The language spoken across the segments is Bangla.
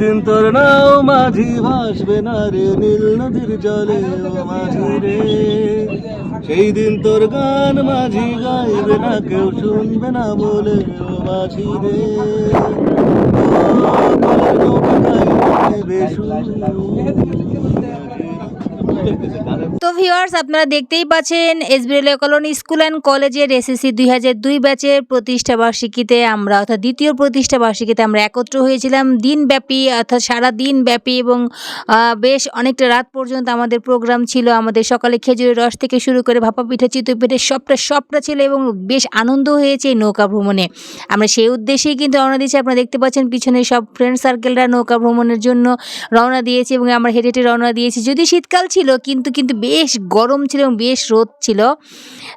একদিন তোর নাও মাঝি ভাসবে না রে, নীল নদীর জলে মাঝি রে। সেই দিন তোর গান মাঝি গাইবে না, কেউ শুনবে না বলে মাঝি রে ও কলের নৌকা গাইবে তো ভিউয়ার্স আপনারা দেখতেই পাচ্ছেন এসবিএল কলোনি স্কুল অ্যান্ড কলেজের এসএসসি দুই হাজার দুই ব্যাচের প্রতিষ্ঠা বার্ষিকীতে আমরা, অর্থাৎ দ্বিতীয় প্রতিষ্ঠা বার্ষিকীতে আমরা একত্র হয়েছিলাম। দিনব্যাপী, অর্থাৎ সারা দিন ব্যাপী এবং বেশ অনেকটা রাত পর্যন্ত আমাদের প্রোগ্রাম ছিল। আমাদের সকালে খেজুরের রস থেকে শুরু করে ভাপা পিঠা, চিতই পিঠে, সবটা সবটা ছিল এবং বেশ আনন্দ হয়েছে এই নৌকা ভ্রমণে। আমরা সেই উদ্দেশ্যেই কিন্তু রওনা দিয়েছি। আপনারা দেখতে পাচ্ছেন পিছনে সব ফ্রেন্ড সার্কেলরা নৌকা ভ্রমণের জন্য রওনা দিয়েছে এবং আমরা হেঁটে হেঁটে রওনা দিয়েছি। যদি শীতকাল ছিল, কিন্তু কিন্তু বেশ গরম ছিল এবং বেশ রোদ ছিল।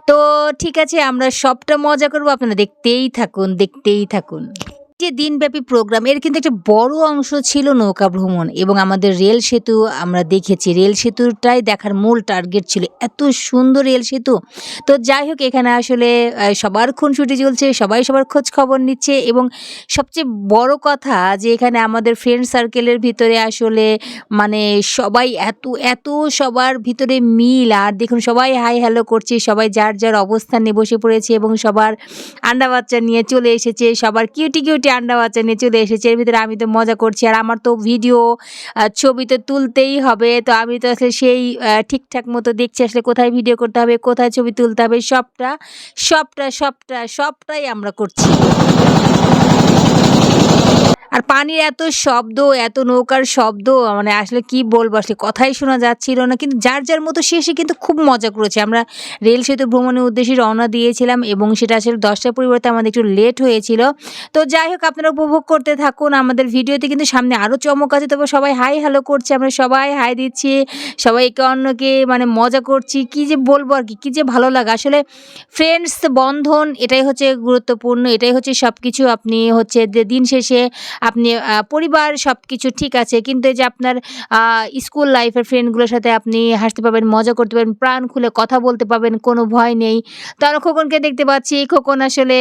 তো ঠিক আছে, আমরা সবটা মজা করব। আপনারা দেখতেই থাকুন দেখতেই থাকুন। যে দিনব্যাপী প্রোগ্রাম এর কিন্তু একটা বড় অংশ ছিল নৌকা ভ্রমণ এবং আমাদের রেল সেতু আমরা দেখেছি। রেল সেতুটাই দেখার মূল টার্গেট ছিল। এত সুন্দর রেল সেতু। তো যাই হোক, এখানে আসলে সবার খুনসুটি চলছে, সবাই সবার খোঁজ খবর নিচ্ছে এবং সবচেয়ে বড় কথা যে এখানে আমাদের ফ্রেন্ড সার্কেলের ভিতরে আসলে মানে সবাই এত এত সবার ভিতরে মিল। আর দেখুন, সবাই হাই হ্যালো করছে, সবাই যার যার অবস্থানে বসে পড়েছে এবং সবার আন্ডা বাচ্চা নিয়ে চলে এসেছে, সবার কিউটি কিউটি আন্ডা বাচ্চা চলে এসেছে, এর ভিতরে আমি তো মজা করছি। আর আমার তো ভিডিও ছবি তো তুলতেই হবে। তো আমি তো আসলে সেই ঠিকঠাক মতো দেখছি আসলে কোথায় ভিডিও করতে হবে, কোথায় ছবি তুলতে হবে, সবটা সবটা সবটা, সবটাই আমরা করছি। আর পানির এত শব্দ, এত নৌকার শব্দ মানে আসলে কি বলব? আসলে কথাই শোনা যাচ্ছিল না, কিন্তু যার যার মতো শেষে কিন্তু খুব মজা করেছে। আমরা রেল সেতু ভ্রমণের উদ্দেশ্যে রওনা দিয়েছিলাম এবং সেটা আসলে দশটার পরিবর্তে আমাদের একটু লেট হয়েছিল। তো যাই হোক, আপনারা উপভোগ করতে থাকুন। আমাদের ভিডিওতে কিন্তু সামনে আরও চমক আছে, তবে সবাই হাই হ্যালো করছে, আমরা সবাই হাই দিচ্ছি, সবাই একে অন্যকে মানে মজা করছি। কি যে বলব আর কি, কী যে ভালো লাগে। আসলে ফ্রেন্ডস বন্ধন, এটাই হচ্ছে গুরুত্বপূর্ণ, এটাই হচ্ছে সব কিছু আপনি হচ্ছে দিন শেষে আপনি পরিবার সব কিছু ঠিক আছে, কিন্তু এই যে আপনার স্কুল লাইফের ফ্রেন্ডগুলোর সাথে আপনি হাসতে পারবেন, মজা করতে পারবেন, প্রাণ খুলে কথা বলতে পারবেন, কোনো ভয় নেই। তো খোকনকে দেখতে পাচ্ছি, খোকন আসলে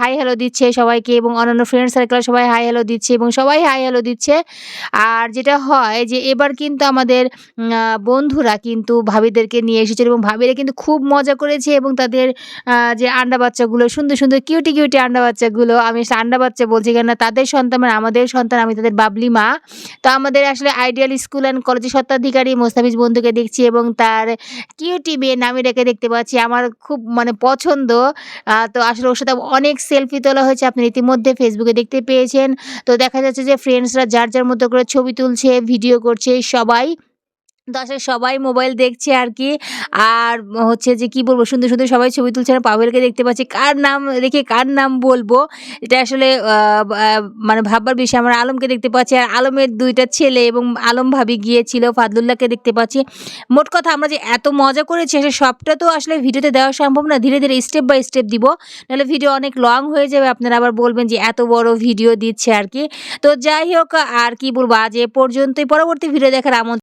হাই হ্যালো দিচ্ছে সবাইকে এবং অন্যান্য ফ্রেন্ড সার্কেল সবাই হাই হ্যালো দিচ্ছে এবং সবাই হাই হ্যালো দিচ্ছে। আর যেটা হয় যে এবার কিন্তু আমাদের বন্ধুরা কিন্তু ভাবিদেরকে নিয়ে এসেছিল এবং ভাবিরা কিন্তু খুব মজা করেছে এবং তাদের যে আন্ডা বাচ্চাগুলো, সুন্দর সুন্দর কিউটি কিউটি আন্ডা বাচ্চাগুলো, আমি আন্ডা বাচ্চা বলছি কেন তাদের সন্তান মানে আমাদের সন্তান, আমি তাদের বাবলি মা। তো আমাদের আসলে আইডিয়াল স্কুল অ্যান্ড কলেজের স্বত্বাধিকারী মোস্তাফিজ বন্ধুকে দেখছি এবং তার কিউটি নামে নামিরাকে দেখতে পাচ্ছি। আমার খুব মানে পছন্দ। তো আসলে ওর সাথে অনেক সেলফি তোলা হয়েছে। আপনি ইতিমধ্যে ফেসবুকে দেখতে পেয়েছেন। তো দেখা যাচ্ছে যে ফ্রেন্ডসরা যার যার মতো করে ছবি তুলছে ভিডিও করছে, সবাই আসলে সবাই মোবাইল দেখছে আর কি। আর হচ্ছে যে কি বলব, সুন্দর সুন্দর সবাই ছবি তুলছে। আর পাভেলকে দেখতে পাচ্ছি। কার নাম রেখে কার নাম বলব? এটা আসলে মানে ভাববার বিষয়। আমার আলমকে দেখতে পাচ্ছি। আর আলমের দুইটা ছেলে এবং আলম ভাবি গিয়েছিল, ফাদলুল্লাহকে দেখতে পাচ্ছি। মোট কথা, আমরা যে এত মজা করেছি আসলে সবটা তো আসলে ভিডিওতে দেওয়া সম্ভব না। ধীরে ধীরে স্টেপ বাই স্টেপ দিব। নাহলে ভিডিও অনেক লং হয়ে যাবে। আপনারা আবার বলবেন যে এত বড় ভিডিও দিচ্ছে আর কি। তো যাই হোক, আর কি বলব, আজ এ পর্যন্তই। পরবর্তী ভিডিও দেখার আমন্ত্রণ